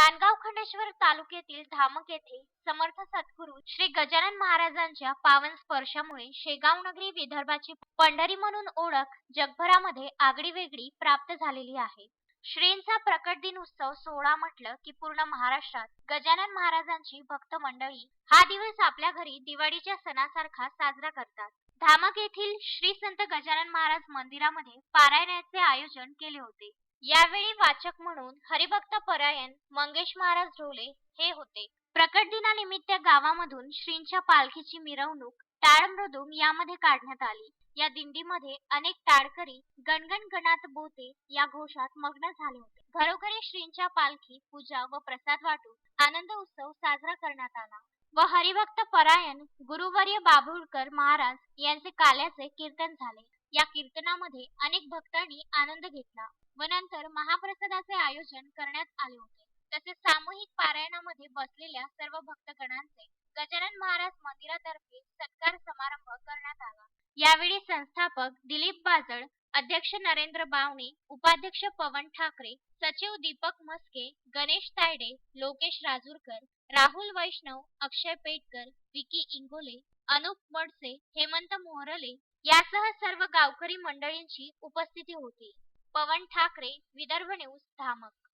नांदगाव खंडेश्वर तालुक्यातील धामक येथे समर्थ सद्गुरू श्री गजानन महाराजांच्या पावन स्पर्शामुळे शेगाव नगरी विदर्भाची पंढरी म्हणून ओळख जगभरामध्ये आगळी वेगळी प्राप्त झालेली आहे. श्रींचा प्रकट दिन उत्सव सोहळा म्हटलं की पूर्ण महाराष्ट्रात गजानन महाराजांची भक्त मंडळी हा दिवस आपल्या घरी दिवाळीच्या सणासारखा साजरा करतात. धामक येथील श्री संत गजानन महाराज मंदिरामध्ये पारायणाचे आयोजन केले होते. यावेळी वाचक म्हणून हरिभक्त परायण मंगेश महाराज ढोले हे होते. प्रकट दिनानिमित्त गावामधून श्रींच्या पालखीची मिरवणूक टाळ मृदुंग यामध्ये काढण्यात आली. या दिंडीमध्ये अनेक टाळकरी गणगण गणात बोते या घोषात मग्न झाले होते. घरोघरी श्रींच्या पालखी पूजा व प्रसाद वाटून आनंद उत्सव साजरा करण्यात आला व हरिभक्त परायण गुरुवर्य बाभुळकर महाराज यांचे काल्याचे कीर्तन झाले. या कीर्तनामध्ये अनेक भक्तांनी आनंद घेतला व नंतर महाप्रसादाचे आयोजन करण्यात आले होते. तसेच सामूहिक पारायणामध्ये बसलेल्या सर्व भक्तगणांचे गजानन महाराज मंदिरातर्फे सत्कार समारंभ करण्यात आला. यावेळी संस्थापक दिलीप बाजळ अध्यक्ष नरेंद्र बावणे उपाध्यक्ष पवन ठाकरे सचिव दीपक मस्के गणेश तायडे लोकेश राजूरकर राहुल वैष्णव अक्षय पेटकर विकी इंगोले अनुप मडसे हेमंत मोहरले यासह सर्व गावकरी मंडळींची उपस्थिती होती. पवन ठाकरे विदर्भ न्यूज धामक.